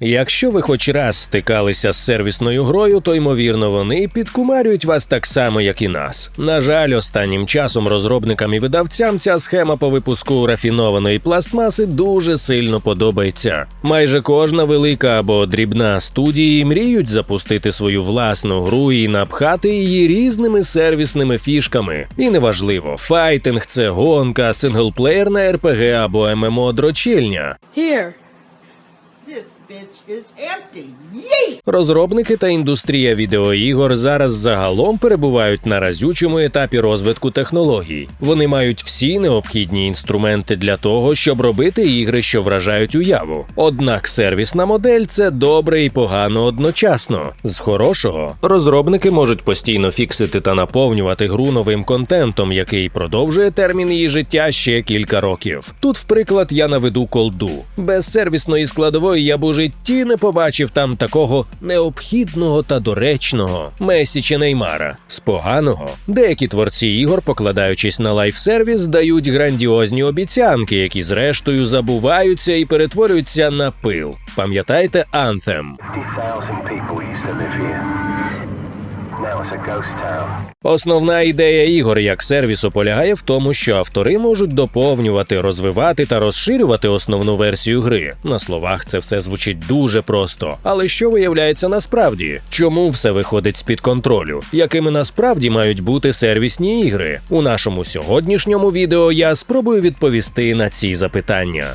Якщо ви хоч раз стикалися з сервісною грою, то ймовірно вони підкумарюють вас так само, як і нас. На жаль, останнім часом розробникам і видавцям ця схема по випуску рафінованої пластмаси дуже сильно подобається. Майже кожна велика або дрібна студії мріють запустити свою власну гру і напхати її різними сервісними фішками. І неважливо, файтинг це гонка, синглплеєрна РПГ або ММО дрочильня. Here. Розробники та індустрія відеоігор зараз загалом перебувають на разючому етапі розвитку технологій. Вони мають всі необхідні інструменти для того, щоб робити ігри, що вражають уяву. Однак сервісна модель це добре і погано одночасно. З хорошого розробники можуть постійно фіксити та наповнювати гру новим контентом, який продовжує термін її життя ще кілька років. Тут, в приклад, я наведу колду. Без сервісної складової я б житті не побачив там такого необхідного та доречного Месі чи Неймара. З поганого деякі творці ігор, покладаючись на лайфсервіс, дають грандіозні обіцянки, які зрештою забуваються і перетворюються на пил. Пам'ятайте Anthem? 50,000 people. Основна ідея ігор як сервісу полягає в тому, що автори можуть доповнювати, розвивати та розширювати основну версію гри. На словах це все звучить дуже просто. Але що виявляється насправді? Чому все виходить з-під контролю? Якими насправді мають бути сервісні ігри? У нашому сьогоднішньому відео я спробую відповісти на ці запитання.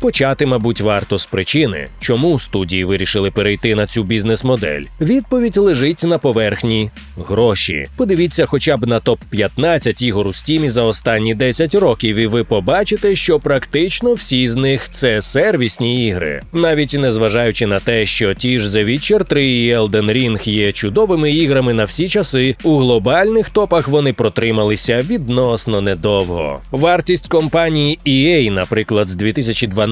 Почати, мабуть, варто з причини, чому студії вирішили перейти на цю бізнес-модель. Відповідь лежить на поверхні гроші. Подивіться хоча б на топ 15 ігор у стімі за останні 10 років, і ви побачите, що практично всі з них це сервісні ігри, навіть не зважаючи на те, що ті ж The Witcher 3 і Elden Ring є чудовими іграми на всі часи. У глобальних топах вони протрималися відносно недовго. Вартість компанії EA, наприклад, з 2012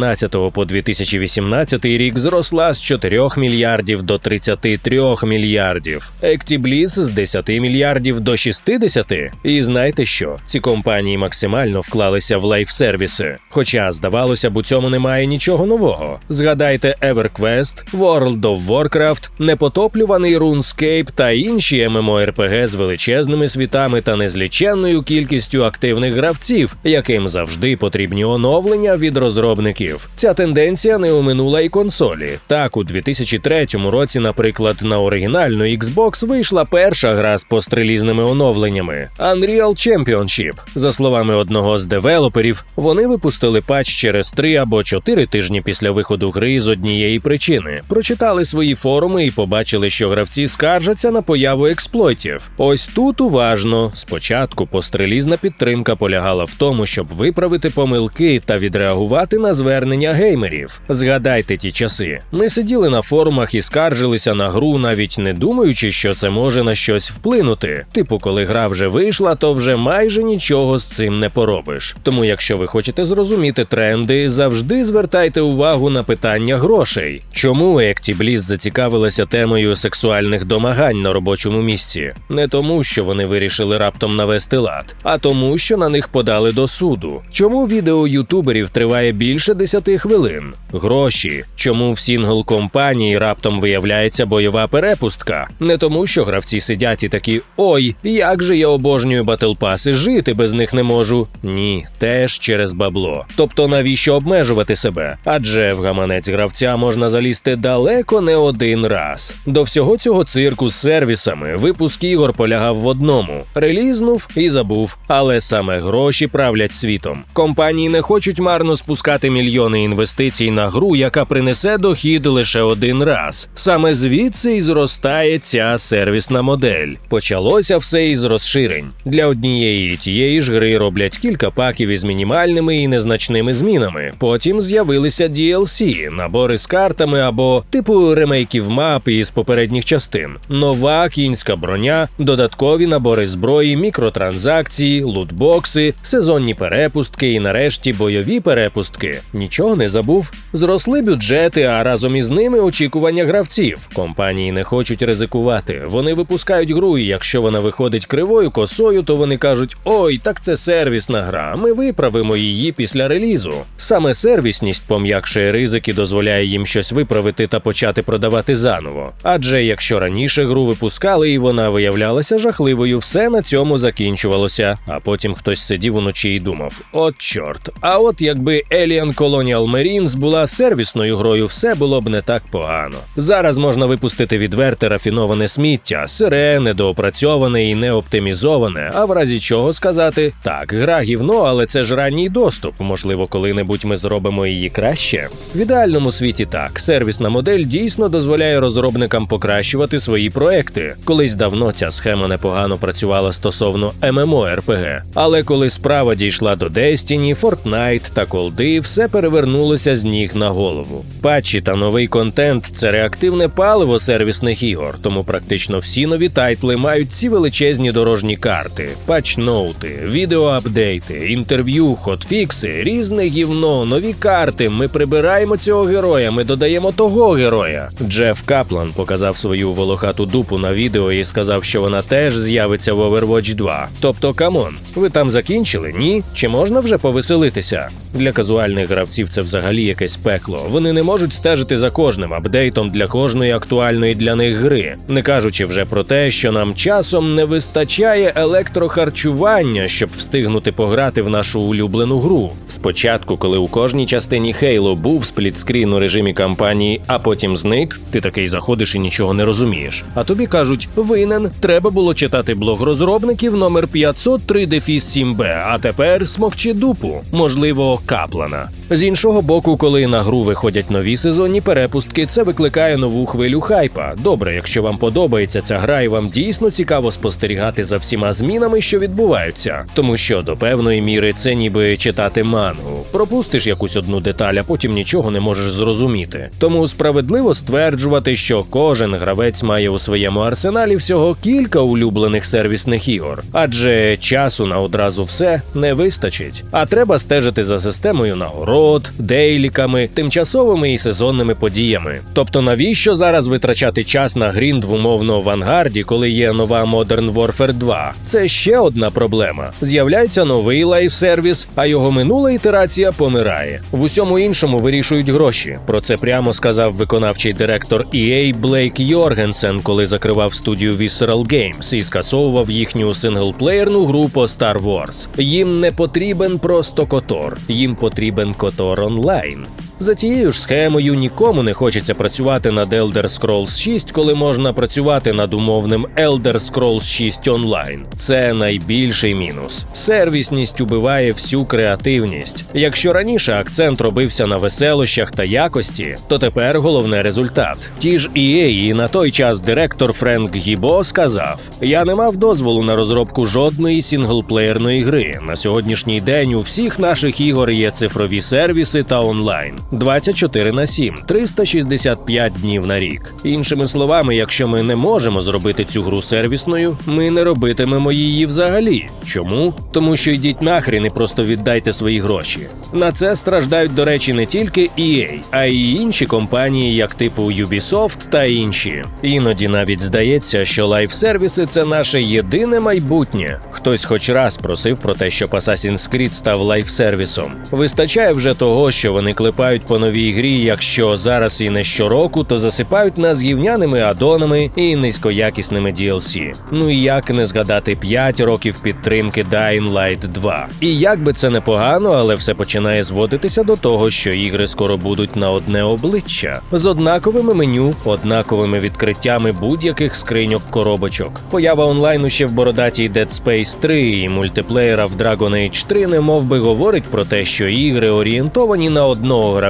по 2018 рік зросла з 4 мільярдів до 33 мільярдів. Actibliz з 10 мільярдів до 60. І знаєте що? Ці компанії максимально вклалися в лайфсервіси. Хоча, здавалося б, у цьому немає нічого нового. Згадайте EverQuest, World of Warcraft, непотоплюваний RuneScape та інші MMORPG з величезними світами та незліченною кількістю активних гравців, яким завжди потрібні оновлення від розробників. Ця тенденція не оминула і консолі. Так, у 2003 році, наприклад, на оригінальну Xbox вийшла перша гра з пострелізними оновленнями Unreal Championship. За словами одного з девелоперів, вони випустили патч через 3 або 4 тижні після виходу гри з однієї причини. Прочитали свої форуми і побачили, що гравці скаржаться на появу експлойтів. Ось тут уважно. Спочатку пострелізна підтримка полягала в тому, щоб виправити помилки та відреагувати на звернення геймерів. Згадайте ті часи. Ми сиділи на форумах і скаржилися на гру, навіть не думаючи, що це може на щось вплинути. Типу, коли гра вже вийшла, то вже майже нічого з цим не поробиш. Тому, якщо ви хочете зрозуміти тренди, завжди звертайте увагу на питання грошей. Чому Actibliz зацікавилася темою сексуальних домагань на робочому місці? Не тому, що вони вирішили раптом навести лад, а тому, що на них подали до суду. Чому відео ютуберів триває більше 10 хвилин? Гроші. Чому в сінгл компанії раптом виявляється бойова перепустка? Не тому, що гравці сидять і такі ой, як же я обожнюю батлпаси, жити без них не можу. Ні, теж через бабло. Тобто навіщо обмежувати себе? Адже в гаманець гравця можна залізти далеко не один раз. До всього цього цирку з сервісами випуск ігор полягав в одному: релізнув і забув. Але саме гроші правлять світом. Компанії не хочуть марно спускати мільйони інвестицій на гру, яка принесе дохід лише один раз. Саме звідси і зростає ця сервісна модель. Почалося все із розширень. Для однієї тієї ж гри роблять кілька паків із мінімальними і незначними змінами. Потім з'явилися DLC, набори з картами або типу ремейків мап із попередніх частин, нова кінська броня, додаткові набори зброї, мікротранзакції, лутбокси, сезонні перепустки і нарешті бойові перепустки. Нічого не забув. Зросли бюджети, а разом із ними очікування гравців. Компанії не хочуть ризикувати. Вони випускають гру, і якщо вона виходить кривою косою, то вони кажуть: ой, так це сервісна гра. Ми виправимо її після релізу. Саме сервісність пом'якшує ризик і дозволяє їм щось виправити та почати продавати заново. Адже якщо раніше гру випускали і вона виявлялася жахливою, все на цьому закінчувалося. А потім хтось сидів уночі і думав: от чорт. А от якби Alien Colonial Marines була сервісною грою, все було б не так погано. Зараз можна випустити відверте рафіноване сміття, сире, недоопрацьоване і неоптимізоване, а в разі чого сказати: так, гра гівно, але це ж ранній доступ. Можливо, коли-небудь ми зробимо її краще. В ідеальному світі так, сервісна модель дійсно дозволяє розробникам покращувати свої проекти. Колись давно ця схема непогано працювала стосовно MMORPG. Але коли справа дійшла до Destiny, Fortnite та колди, все перевернулося з ніг на голову. Патчі та новий контент це реактивне паливо сервісних ігор, тому практично всі нові тайтли мають ці величезні дорожні карти, патчноути, відеоапдейти, інтерв'ю, хотфікси, різне гівно, нові карти. Ми прибираємо цього героя, ми додаємо того героя. Джеф Каплан показав свою волохату дупу на відео і сказав, що вона теж з'явиться в Overwatch 2. Тобто, камон, ви там закінчили? Ні? Чи можна вже повеселитися? Для казуальних гравців це взагалі якесь пекло. Вони не можуть стежити за кожним апдейтом для кожної актуальної для них гри, не кажучи вже про те, що нам часом не вистачає електрохарчування, щоб встигнути пограти в нашу улюблену гру. Спочатку, коли у кожній частині Halo був сплітскрін у режимі кампанії, а потім зник, ти такий заходиш і нічого не розумієш. А тобі кажуть, винен, треба було читати блог розробників номер 503 дефіс 7Б, а тепер смокчи дупу, можливо, каплана. З іншого боку, коли на гру виходять нові сезонні перепустки, це викликає нову хвилю хайпа. Добре, якщо вам подобається ця гра, і вам дійсно цікаво спостерігати за всіма змінами, що відбуваються, тому що до певної міри це ніби читати мангу. Пропустиш якусь одну деталь, а потім нічого не можеш зрозуміти. Тому справедливо стверджувати, що кожен гравець має у своєму арсеналі всього кілька улюблених сервісних ігор, адже часу на одразу все не вистачить. А треба стежити за системою нагород, дейліками, тимчасовими і сезонними подіями. Тобто, навіщо зараз витрачати час на грінд в умовно авангарді, коли є нова Modern Warfare 2? Це ще одна проблема. З'являється новий лайф-сервіс, а його минула ітерація помирає. В усьому іншому вирішують гроші. Про це прямо сказав виконавчий директор EA Блейк Йоргенсен, коли закривав студію Visceral Games і скасовував їхню синглплеєрну гру по Star Wars. Їм не потрібен просто Котор, їм потрібен Котор онлайн. За тією ж схемою нікому не хочеться працювати над Elder Scrolls 6, коли можна працювати над умовним Elder Scrolls 6 онлайн. Це найбільший мінус. Сервісність убиває всю креативність. Якщо раніше акцент робився на веселощах та якості, то тепер головне результат. Ті ж EA і на той час директор Френк Гібо сказав: Я не мав дозволу на розробку жодної сінглплеєрної гри. На сьогоднішній день у всіх наших ігор є цифрові сервіси та онлайн. 24 на 7, 365 днів на рік. Іншими словами, якщо ми не можемо зробити цю гру сервісною, ми не робитимемо її взагалі. Чому? Тому що йдіть нахрін і просто віддайте свої гроші. На це страждають, до речі, не тільки EA, а й інші компанії, як типу Ubisoft та інші. Іноді навіть здається, що лайф-сервіси це наше єдине майбутнє. Хтось хоч раз просив про те, щоб Assassin's Creed став лайф-сервісом. Вистачає вже того, що вони клепають по новій грі, якщо зараз і не щороку, то засипають нас гівняними адонами і низькоякісними DLC. Ну і як не згадати 5 років підтримки Dying Light 2. І як би це не погано, але все починає зводитися до того, що ігри скоро будуть на одне обличчя з однаковими меню, однаковими відкриттями будь-яких скриньок коробочок. Поява онлайну ще в бородатій Dead Space 3 і мультиплеєра в Dragon Age 3 не мов би говорить про те, що ігри орієнтовані на одного гравця,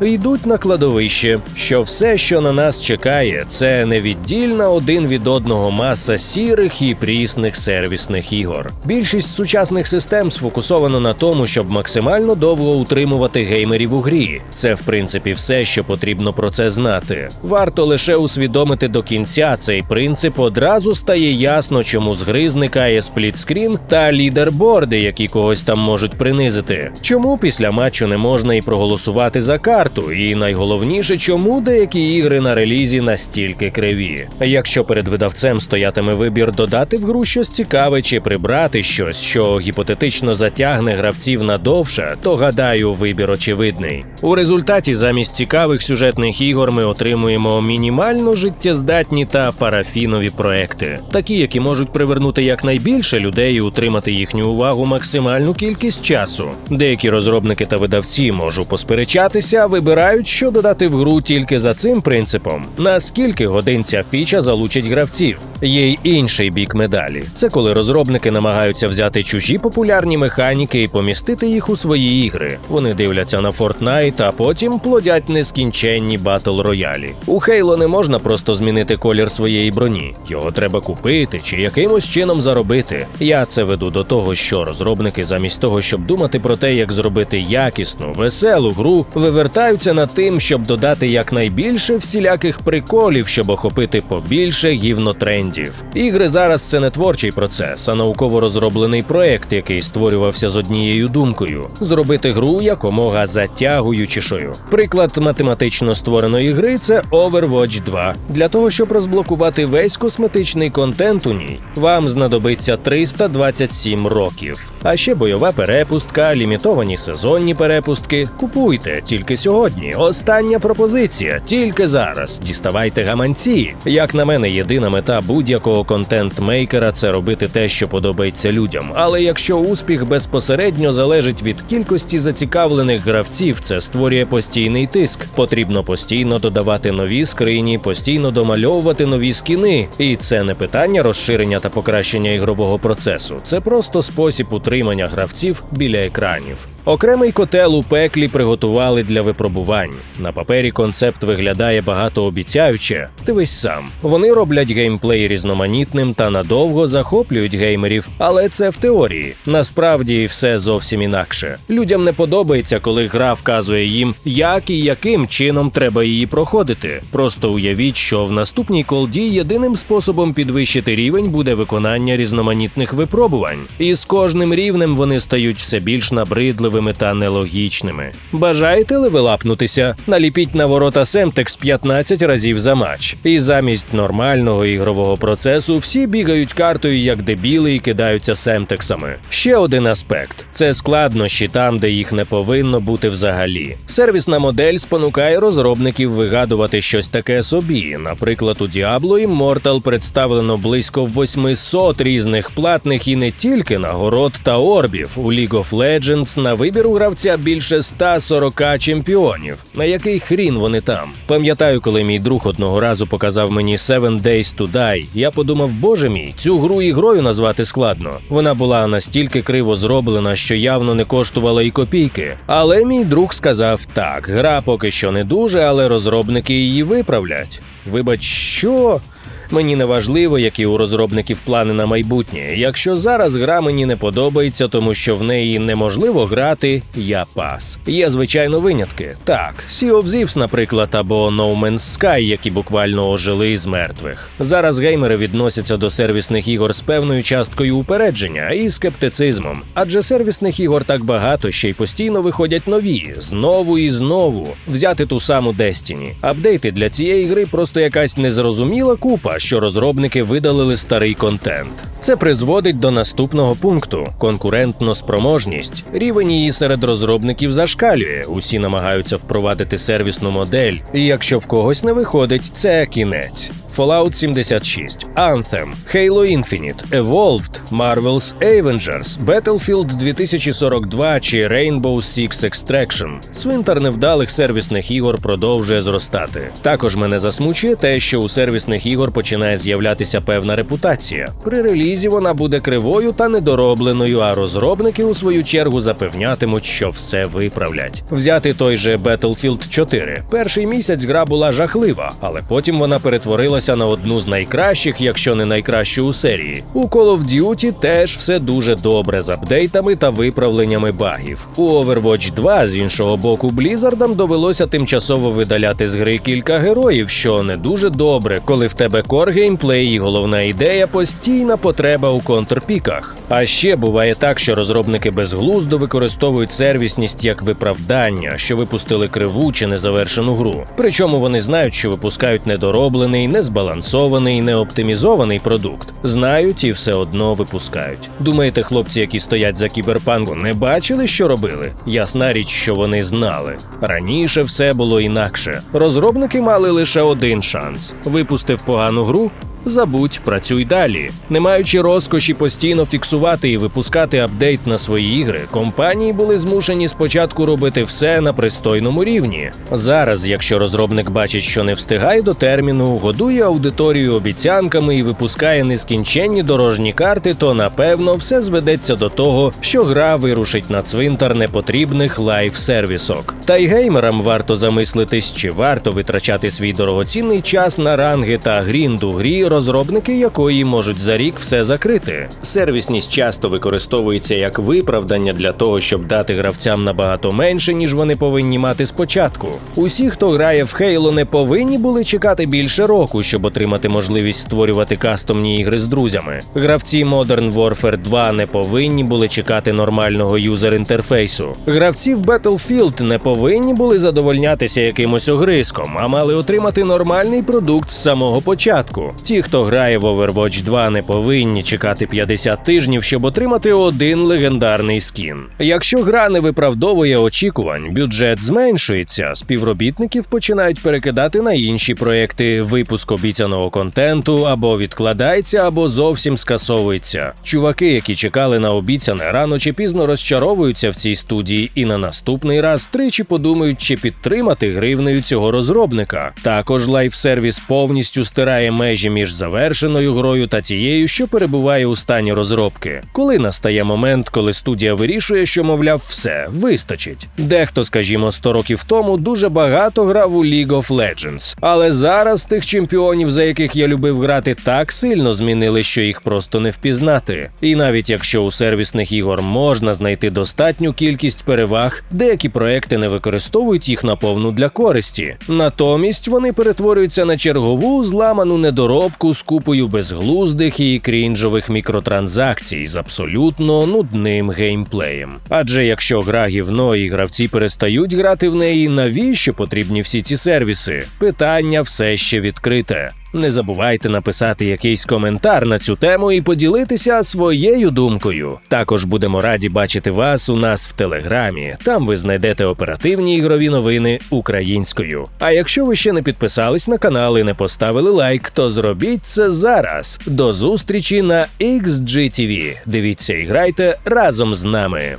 йдуть на кладовище. Що все, що на нас чекає, це невіддільна один від одного маса сірих і прісних сервісних ігор. Більшість сучасних систем сфокусовано на тому, щоб максимально довго утримувати геймерів у грі. Це в принципі все, що потрібно про це знати. Варто лише усвідомити до кінця цей принцип, одразу стає ясно, чому з гри зникає сплітскрін та лідерборди, які когось там можуть принизити. Чому після матчу не можна і проголосувати платити за карту, і найголовніше, чому деякі ігри на релізі настільки криві. Якщо перед видавцем стоятиме вибір додати в гру щось цікаве чи прибрати щось, що гіпотетично затягне гравців надовше, то гадаю, вибір очевидний. У результаті замість цікавих сюжетних ігор ми отримуємо мінімально життєздатні та парафінові проекти, такі, які можуть привернути якнайбільше людей і утримати їхню увагу максимальну кількість часу. Деякі розробники та видавці можу посперечатися, вибирають, що додати в гру тільки за цим принципом, наскільки годин ця фіча залучить гравців. Є й інший бік медалі. Це коли розробники намагаються взяти чужі популярні механіки і помістити їх у свої ігри. Вони дивляться на Fortnite, а потім плодять нескінченні батл роялі. У Halo не можна просто змінити колір своєї броні. Його треба купити чи якимось чином заробити. Я це веду до того, що розробники, замість того, щоб думати про те, як зробити якісну, веселу гру, вивертаються над тим, щоб додати якнайбільше всіляких приколів, щоб охопити побільше гівнотрендів. Ігри зараз це не творчий процес, а науково розроблений проект, який створювався з однією думкою зробити гру якомога затягуючішою. Приклад математично створеної гри це Overwatch 2. Для того, щоб розблокувати весь косметичний контент у ній, вам знадобиться 327 років. А ще бойова перепустка, лімітовані сезонні перепустки. Купуйте тільки сьогодні. Остання пропозиція, тільки зараз. Діставайте гаманці. Як на мене, єдина мета будь-якого контент-мейкера це робити те, що подобається людям. Але якщо успіх безпосередньо залежить від кількості зацікавлених гравців, це створює постійний тиск. Потрібно постійно додавати нові скрині, постійно домальовувати нові скіни. І це не питання розширення та покращення ігрового процесу. Це просто спосіб утримання гравців біля екранів. Окремий котел у пеклі приготували для випробувань. На папері концепт виглядає багатообіцяюче. Дивись сам. Вони роблять геймплей різноманітним та надовго захоплюють геймерів, але це в теорії. Насправді все зовсім інакше. Людям не подобається, коли гра вказує їм, як і яким чином треба її проходити. Просто уявіть, що в наступній колді єдиним способом підвищити рівень буде виконання різноманітних випробувань, і з кожним рівнем вони стають все більш набридливими та нелогічними. Бажаєте левелапнутися? Наліпіть на ворота Семтекс 15 разів за матч. І замість нормального ігрового процесу всі бігають картою як дебіли і кидаються семтексами. Ще один аспект це складнощі там, де їх не повинно бути взагалі. Сервісна модель спонукає розробників вигадувати щось таке собі. Наприклад, у Diablo Immortal представлено близько 800 різних платних і не тільки нагород та орбів. У League of Legends на вибір гравця більше 140 чемпіонів. На який хрін вони там? Пам'ятаю, коли мій друг одного разу показав мені Seven Days to Die, Я подумав, боже мій, цю гру ігрою назвати складно. Вона була настільки криво зроблена, що явно не коштувала і копійки. Але мій друг сказав так: гра поки що не дуже, але розробники її виправлять. Вибач, що? Мені не важливо, які у розробників плани на майбутнє. Якщо зараз гра мені не подобається, тому що в неї неможливо грати, я пас. Є звичайно винятки. Так, Sea of Thieves, наприклад, або No Man's Sky, які буквально ожили з мертвих. Зараз геймери відносяться до сервісних ігор з певною часткою упередження і скептицизмом, адже сервісних ігор так багато, ще й постійно виходять нові, знову і знову. Взяти ту саму Destiny. Апдейти для цієї гри просто якась незрозуміла купа що розробники видалили старий контент. Це призводить до наступного пункту: конкурентно спроможність. Рівень її серед розробників зашкалює. Усі намагаються впровадити сервісну модель, і якщо в когось не виходить, це кінець. Fallout 76, Anthem, Halo Infinite, Evolved, Marvel's Avengers, Battlefield 2042 чи Rainbow Six Extraction. Цвинтар невдалих сервісних ігор продовжує зростати. Також мене засмучує те, що у сервісних ігор починає з'являтися певна репутація. При релізі вона буде кривою та недоробленою, а розробники у свою чергу запевнятимуть, що все виправлять. Взяти той же Battlefield 4. Перший місяць гра була жахлива, але потім вона перетворилася на одну з найкращих, якщо не найкращу у серії. У Call of Duty теж все дуже добре з апдейтами та виправленнями багів. У Overwatch 2, з іншого боку, Blizzardам довелося тимчасово видаляти з гри кілька героїв, що не дуже добре, коли в тебе хардкор геймплей і головна ідея постійна потреба у контрпіках. А ще буває так, що розробники безглуздо використовують сервісність як виправдання, що випустили криву чи незавершену гру. Причому вони знають, що випускають недороблений, незбалансований, неоптимізований продукт. Знають і все одно випускають. Думаєте, хлопці, які стоять за кіберпанку, не бачили, що робили? Ясна річ, що вони знали. Раніше все було інакше. Розробники мали лише один шанс: випустив погану гру. Забудь, працюй далі. Не маючи розкоші постійно фіксувати і випускати апдейт на свої ігри, компанії були змушені спочатку робити все на пристойному рівні. Зараз, якщо розробник бачить, що не встигає до терміну, годує аудиторію обіцянками і випускає нескінченні дорожні карти, то напевно все зведеться до того, що гра вирушить на цвинтар непотрібних лайф-сервісок. Та й геймерам варто замислитись, чи варто витрачати свій дорогоцінний час на ранги та грінд у грі, розробники якої можуть за рік все закрити. Сервісність часто використовується як виправдання для того, щоб дати гравцям набагато менше, ніж вони повинні мати спочатку. Усі, хто грає в Halo, не повинні були чекати більше року, щоб отримати можливість створювати кастомні ігри з друзями. Гравці Modern Warfare 2 не повинні були чекати нормального юзер-інтерфейсу. Гравці в Battlefield не повинні були задовольнятися якимось огризком, а мали отримати нормальний продукт з самого початку. Ті, хто грає в Overwatch 2, не повинні чекати 50 тижнів, щоб отримати один легендарний скін. Якщо гра не виправдовує очікувань, бюджет зменшується, співробітників починають перекидати на інші проекти. Випуск обіцяного контенту або відкладається, або зовсім скасовується. Чуваки, які чекали на обіцяне, рано чи пізно розчаровуються в цій студії і на наступний раз тричі подумають, чи підтримати гривнею цього розробника. Також лайфсервіс повністю стирає межі між завершеною грою та тією, що перебуває у стані розробки. Коли настає момент, коли студія вирішує, що мовляв, все вистачить. Дехто, скажімо, 100 років тому дуже багато грав у League of Legends, але зараз тих чемпіонів, за яких я любив грати, так сильно змінили, що їх просто не впізнати. І навіть якщо у сервісних ігор можна знайти достатню кількість переваг, деякі проекти не використовують їх наповну для користі. Натомість вони перетворюються на чергову зламану недоробку з купою безглуздих і крінжових мікротранзакцій з абсолютно нудним геймплеєм. Адже якщо гра гівно і гравці перестають грати в неї, навіщо потрібні всі ці сервіси? Питання все ще відкрите. Не забувайте написати якийсь коментар на цю тему і поділитися своєю думкою. Також будемо раді бачити вас у нас в телеграмі. Там ви знайдете оперативні ігрові новини українською. А якщо ви ще не підписались на канал і не поставили лайк, то зробіть це зараз. До зустрічі на XGTV. Дивіться і грайте разом з нами.